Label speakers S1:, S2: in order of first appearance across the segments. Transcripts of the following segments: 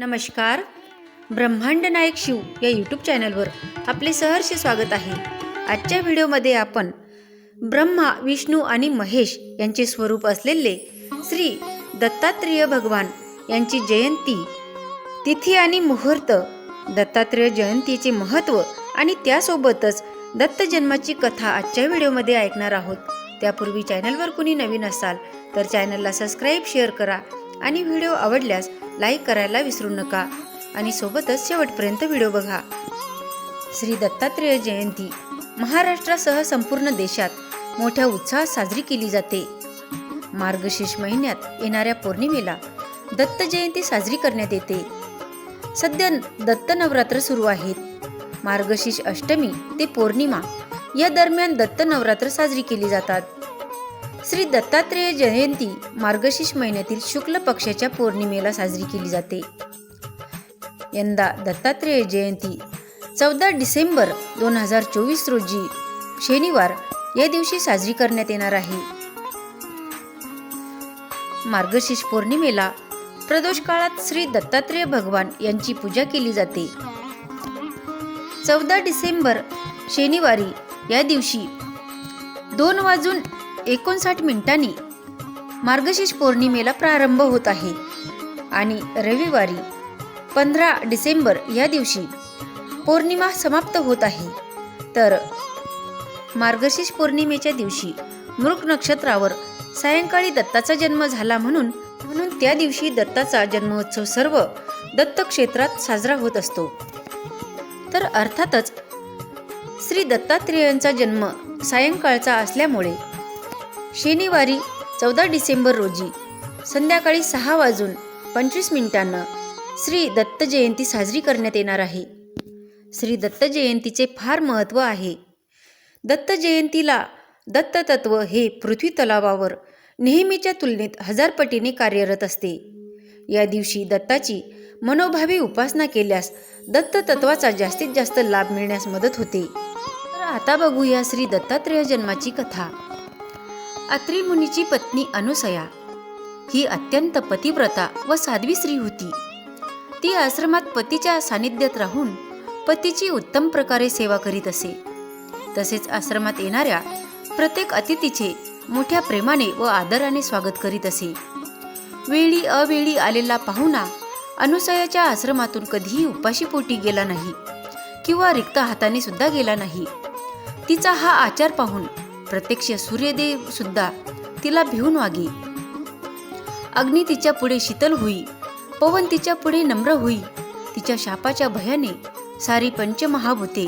S1: नमस्कार. ब्रह्मांड नायक शिव या यूट्यूब चॅनलवर आपले सहर्ष स्वागत आहे. आजच्या व्हिडिओमध्ये आपण ब्रह्मा विष्णू आणि महेश यांचे स्वरूप असलेले श्री दत्तात्रेय भगवान यांची जयंती तिथी आणि मुहूर्त दत्तात्रेय जयंतीचे महत्त्व आणि त्यासोबतच दत्त जन्माची कथा आजच्या व्हिडिओमध्ये ऐकणार आहोत. त्यापूर्वी चॅनलवर कुणी नवीन असाल तर चॅनलला सबस्क्राईब शेअर करा. आणि व्हिडिओ आवडल्यास लाईक करायला विसरू नका. आणि सोबतच शेवटपर्यंत व्हिडिओ बघा. श्री दत्तात्रेय जयंती. महाराष्ट्रासह संपूर्ण देशात मोठ्या उत्साहात साजरी केली जाते. मार्गशीर्ष महिन्यात येणाऱ्या पौर्णिमेला दत्त जयंती साजरी करण्यात येते. सध्या दत्त नवरात्र सुरू आहेत. मार्गशीर्ष अष्टमी ते पौर्णिमा या दरम्यान दत्त नवरात्र साजरी केली जातात. श्री दत्तात्रेय जयंती मार्गशीर्ष महिन्यातील शुक्ल पक्षाच्या पौर्णिमेला साजरी केली जाते. यंदा दत्तात्रेय जयंती चौदा डिसेंबर दोन हजार चोवीस रोजी शनिवार या दिवशी साजरी करण्यात येणार आहे. मार्गशीर्ष पौर्णिमेला प्रदोष काळात श्री दत्तात्रेय भगवान यांची पूजा केली जाते. चौदा डिसेंबर शनिवारी या दिवशी दोन वाजून एकोणसाठ मिनिटांनी मार्गशीर्ष पौर्णिमेला प्रारंभ होत आहे. आणि रविवारी पंधरा डिसेंबर या दिवशी पौर्णिमा समाप्त होत आहे. तर मार्गशीर्ष पौर्णिमेच्या दिवशी मृग नक्षत्रावर सायंकाळी दत्ताचा जन्म झाला म्हणून म्हणून त्या दिवशी दत्ताचा जन्मोत्सव सर्व दत्त क्षेत्रात साजरा होत असतो. तर अर्थातच श्री दत्तात्रेयांचा जन्म सायंकाळचा असल्यामुळे शनिवारी चौदा डिसेंबर रोजी संध्याकाळी सहा वाजून पंचवीस मिनिटांना श्री दत्त जयंती साजरी करण्यात येणार आहे. श्री दत्त जयंतीचे फार महत्त्व आहे. दत्त जयंतीला दत्ततत्व हे पृथ्वी तलावावर नेहमीच्या तुलनेत हजार पटीने कार्यरत असते. या दिवशी दत्ताची मनोभावी उपासना केल्यास दत्ततत्वाचा जास्तीत जास्त लाभ मिळण्यास मदत होते. तर आता बघूया श्री दत्तात्रेय जन्माची कथा. अत्रि मुनीची पत्नी अनुसया. ही अत्यंत पतिव्रता व साध्वी स्त्री होती. ती आश्रमात पतीच्या सानिध्यात राहून पतीची उत्तम प्रकारे सेवा करीत असे. तसेच आश्रमात येणाऱ्या प्रत्येक अतिथीचे मोठ्या प्रेमाने व आदराने स्वागत करीत असे. वेळी अवेळी आलेला पाहुणा अनुसयाच्या आश्रमातून कधीही उपाशीपोटी गेला नाही किंवा रिक्त हाताने सुद्धा गेला नाही. तिचा हा आचार पाहून प्रत्यक्ष सूर्यदेव सुद्धा तिला भिवून वागे. अग्नी तिच्या पुढे शीतल होई पवन तिच्या पुढे नम्र होई तिच्या शापाच्या भयाने सारी पंचमहाभूते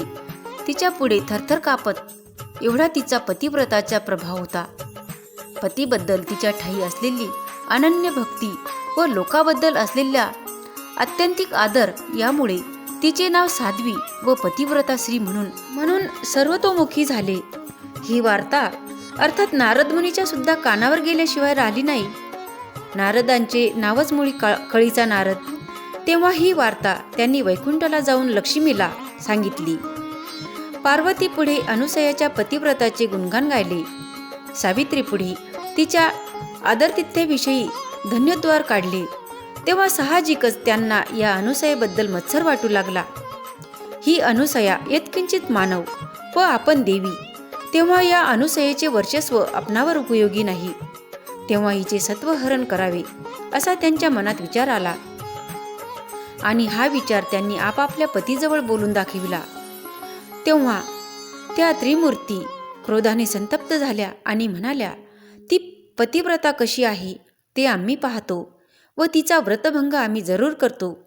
S1: तिच्या पुढे थरथर कापत एवढा तिचा पतिव्रताचा प्रभाव होता. पतीबद्दल तिच्या ठाई असलेली अनन्य भक्ती व लोकाबद्दल असलेल्या अत्यंतिक आदर यामुळे तिचे नाव साध्वी व पतिव्रता श्री म्हणून म्हणून सर्वतोमुखी झाले. ही वार्ता अर्थात नारद मुनीच्या सुद्धा कानावर गेल्याशिवाय राहिली नाही. नारदांचे नावच मुळी कळीचा नारद. तेव्हा ही वार्ता त्यांनी वैकुंठला जाऊन लक्ष्मीला सांगितली. पार्वती पुढे अनुसयाच्या पतिव्रताचे गुणगान गायले. सावित्री पुढे तिच्या आदरतिथ्याविषयी धन्यद्वार काढले. तेव्हा साहजिकच त्यांना या अनुसयेबद्दल मत्सर वाटू लागला. ही अनुसया यत्किंचित मानव व आपण देवी. तेव्हा या अनुसयेचे वर्चस्व आपणावर उपयोगी नाही. तेव्हा हिचे सत्वहरण करावे असा त्यांच्या मनात विचार आला. आणि हा विचार त्यांनी आपापल्या पतीजवळ बोलून दाखविला. तेव्हा त्या त्रिमूर्ती क्रोधाने संतप्त झाल्या आणि म्हणाल्या ती पतिव्रता कशी आहे? ते आम्ही पाहतो व तिचा व्रतभंग आम्ही जरूर करतो.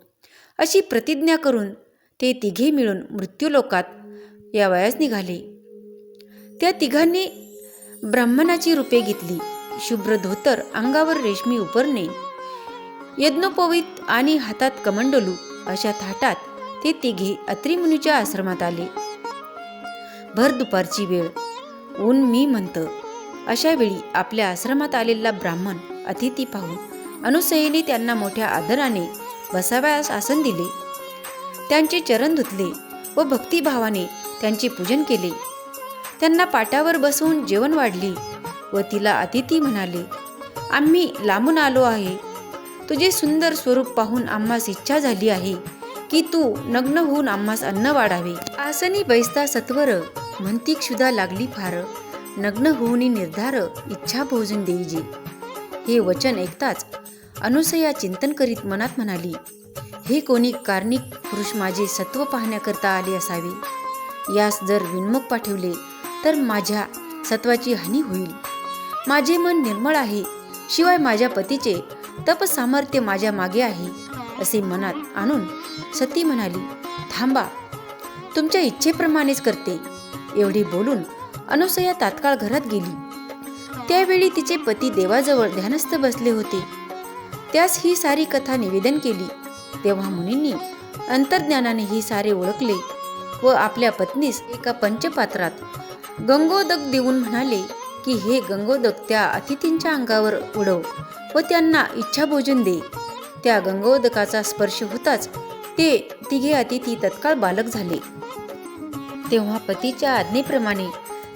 S1: अशी प्रतिज्ञा करून ते तिघे मिळून मृत्यूलोकात या वयास निघाले. त्या तिघांनी ब्राह्मणाची रूपे घेतली. शुभ्र धोतर अंगावर रेशमी उपरणे यज्ञोपवीत आणि हातात कमंडलू अशा थाटात ते तिघे अत्रिमुनीच्या आश्रमात आले. भर दुपारची वेळ. ऊन मी म्हणतं. अशा वेळी आपल्या आश्रमात आलेला ब्राह्मण अतिथी पाहून अनुसयेने त्यांना मोठ्या आदराने बसावयास आसन दिले. त्यांचे चरण धुतले व भक्तिभावाने त्यांचे पूजन केले. त्यांना पाटावर बसवून जेवण वाढली व तिला अतिथी म्हणाले आम्ही लांबून आलो आहे. तुझे सुंदर स्वरूप पाहून आम्हास इच्छा झाली आहे की तू नग्न होऊन आम्हास अन्न वाढावे. आसनी बैसता सत्वर म्हणती क्षुधा लागली फार. नग्न होऊनी निर्धार इच्छा भोजून देईजे. हे वचन ऐकताच अनुसया चिंतन करीत मनात म्हणाली हे कोणी कार्णिक पुरुष माझे सत्व पाहण्याकरता आले असावे. यास जर विन्मुख पाठवले तर माझ्या सत्वाची हानी होईल. माझे मन निर्मळ आहे शिवाय माझ्या पतीचे तप सामर्थ्य माझ्या मागे आहे असे मनात आणून सती म्हणाली थांबा तुमच्या इच्छेप्रमाणेच करते एवढी बोलून अनुसया तात्काळ घरात गेली. त्यावेळी तिचे पती देवाजवळ ध्यानस्थ बसले होते. त्यास ही सारी कथा निवेदन केली. तेव्हा मुनींनी अंतर्ज्ञानाने ही सारे ओळखले व आपल्या पत्नीस एका पंचपात्रात गंगोदक देऊन म्हणाले की हे गंगोदक त्या अतिथींच्या अंगावर उडव व त्यांना इच्छा भोजन दे. त्या गंगोदकाचा स्पर्श होताच ते तिघे अतिथी तत्काळ बालक झाले. तेव्हा पतीच्या आज्ञेप्रमाणे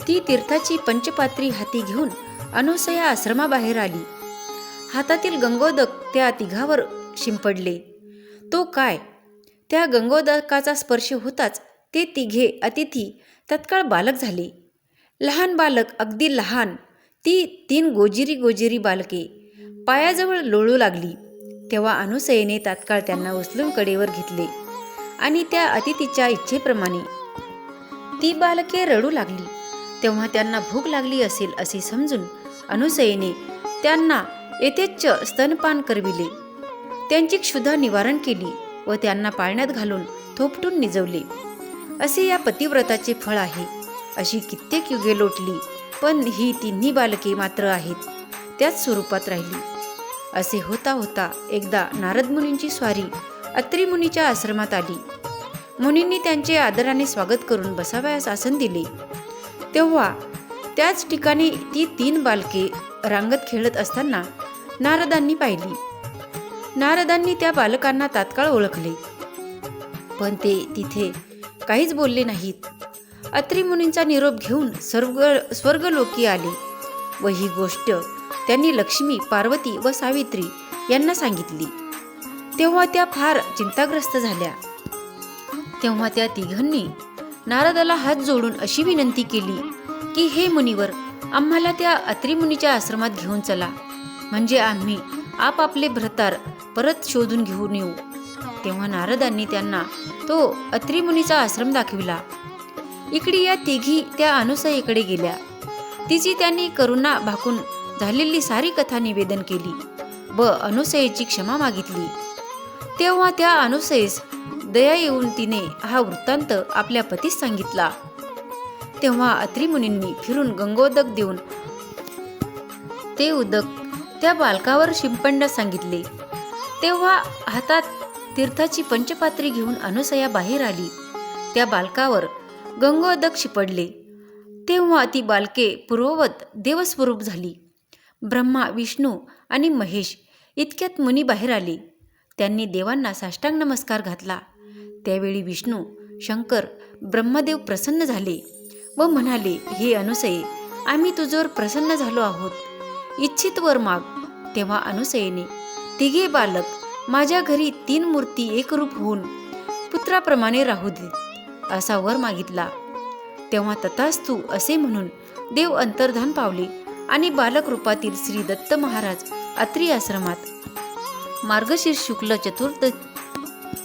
S1: ती तीर्थाची पंचपात्री हाती घेऊन अनुसया आश्रमाबाहेर आली. हातातील गंगोदक त्या तिघावर शिंपडले. तो काय? त्या गंगोदकाचा स्पर्श होताच ते तिघे अतिथी तत्काळ बालक झाले. लहान बालक अगदी लहान ती तीन गोजिरी गोजिरी बालके पायाजवळ लोळू लागली. तेव्हा अनुसयेने तात्काळ त्यांना उचलून कडेवर घेतले आणि त्या अतिथीच्या इच्छेप्रमाणे ती बालके रडू लागली. तेव्हा त्यांना भूक लागली असेल असे समजून अनुसयेने त्यांना यथेच्छ स्तनपान करविले. त्यांची क्षुधा निवारण केली व त्यांना पाळण्यात घालून थोपटून निजवले. असे या पतिव्रताचे फळ आहे. अशी कित्येक युगे लोटली पण ही तिन्ही बालके मात्र आहेत त्याच स्वरूपात राहिली. असे होता होता एकदा नारद मुनींची स्वारी अत्री मुनीच्या आश्रमात आली. मुनींनी त्यांचे आदराने स्वागत करून बसावयास आसन दिले. तेव्हा त्याच ठिकाणी ती तीन बालके रांगत खेळत असताना नारदांनी पाहिली. नारदांनी त्या बालकांना तात्काळ ओळखले. पण ते तिथे काहीच बोलले नाहीत. अत्री मुनींचा निरोप घेऊन स्वर्ग स्वर्गलोकी आले व ही गोष्ट त्यांनी लक्ष्मी पार्वती व सावित्री यांना सांगितली. तेव्हा त्या फार चिंताग्रस्त झाल्या. तेव्हा त्या तिघांनी नारदाला हात जोडून अशी विनंती केली की हे मुनिवर आम्हाला त्या अत्रिमुनीच्या आश्रमात घेऊन चला. म्हणजे आम्ही आपापले भ्रतार परत शोधून घेऊन येऊ. तेव्हा नारदांनी त्यांना तो अत्रिमुनीचा आश्रम दाखविला. इकडे या तिघी त्या अनुसयेकडे गेल्या. तिची त्यांनी करुणा भाकून झालेली सारी कथा निवेदन केली व अनुसयेची क्षमा मागितली. तेव्हा त्या अनुसयेस दया येऊन तिने हा वृत्तांत आपल्या पतीस सांगितला. तेव्हा अत्रिमुनींनी फिरून गंगोदक देऊन ते उदक त्या बालकावर शिंपडण्यास सांगितले. तेव्हा हातात तीर्थाची पंचपात्री घेऊन अनुसया बाहेर आली. त्या बालकावर गंगोदक शिपडले तेव्हा ती बालके पूर्ववत देवस्वरूप झाली. ब्रह्मा विष्णू आणि महेश इतक्यात मुनी बाहेर आले. त्यांनी देवांना साष्टांग नमस्कार घातला. त्यावेळी विष्णू शंकर ब्रह्मदेव प्रसन्न झाले व म्हणाले हे अनुसये आम्ही तुझ्यावर प्रसन्न झालो आहोत. इच्छित वर माग. तेव्हा अनुसयेने तिघे बालक माझ्या घरी तीन मूर्ती एकरूप होऊन पुत्राप्रमाणे राहू देत असा वर मागितला. तेव्हा तथास्तू असे म्हणून देव अंतर्धान पावले आणि बालक रूपातील श्री दत्त महाराज अत्री आश्रमात. मार्गशीर्ष शुक्ल चतुर्द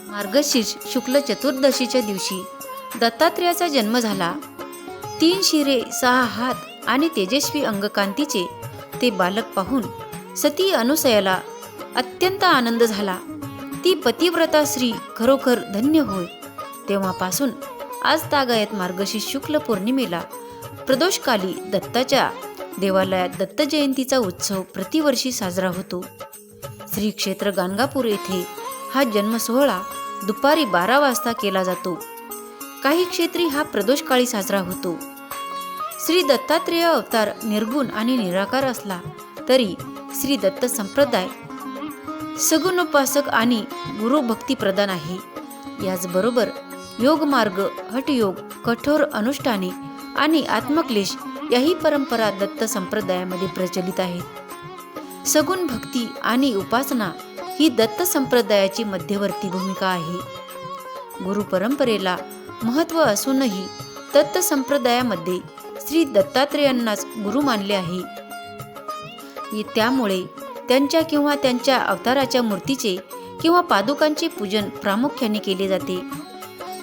S1: मार्गशीर्ष शुक्ल चतुर्दशीच्या दिवशी दत्तात्रेयाचा जन्म झाला. तीन शिरे सहा हात आणि तेजस्वी अंगकांतीचे ते बालक पाहून सती अनुसयाला अत्यंत आनंद झाला. ती पतिव्रता श्री खरोखर धन्य होय. तेव्हापासून आज तागायत मार्गशीर्ष शुक्ल पौर्णिमेला प्रदोषकाली दत्ताच्या देवालयात दत्त जयंतीचा उत्सव प्रतिवर्षी साजरा होतो. श्री क्षेत्र गाणगापूर येथे हा जन्मसोहळा दुपारी बारा वाजता केला जातो. काही क्षेत्री हा प्रदोषकाळी साजरा होतो. श्री दत्तात्रेय अवतार निर्गुण आणि निराकार असला तरी श्री दत्त संप्रदाय सगुणोपासक आणि गुरुभक्ती प्रदान आहे. याचबरोबर योगमार्ग हठयोग कठोर अनुष्ठाने आणि आत्मक्लेश याही परंपरा दत्त संप्रदायामध्ये प्रचलित आहेत. सगुण भक्ती आणि उपासना ही दत्त संप्रदायाची मध्यवर्ती भूमिका आहे. गुरु परंपरेला महत्त्व असूनही दत्त संप्रदायामध्ये श्री दत्तात्रेयांनाच गुरु मानले आहे. त्यामुळे त्यांच्या किंवा त्यांच्या अवताराच्या मूर्तीचे किंवा पादुकांचे पूजन प्रामुख्याने केले जाते.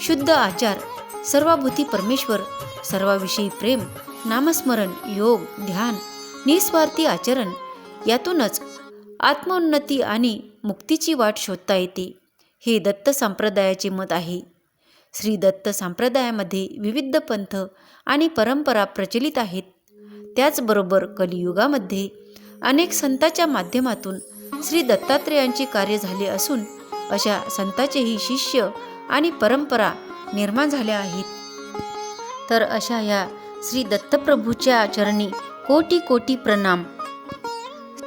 S1: शुद्ध आचार सर्वाभूती परमेश्वर सर्वाविषयी प्रेम नामस्मरण योग ध्यान निस्वार्थी आचरण यातूनच आत्मोन्नती आणि मुक्तीची वाट शोधता येते. हे दत्त संप्रदायाचे मत आहे. श्री दत्त संप्रदायामध्ये विविध पंथ आणि परंपरा प्रचलित आहेत. त्याचबरोबर कलियुगामध्ये अनेक संतांच्या माध्यमातून श्री दत्तात्रेयांचे कार्य झाले असून अशा संतांचेही शिष्य आणि परंपरा निर्माण झाल्या आहेत. तर अशा या श्री दत्तप्रभूच्या चरणी कोटी कोटी प्रणाम.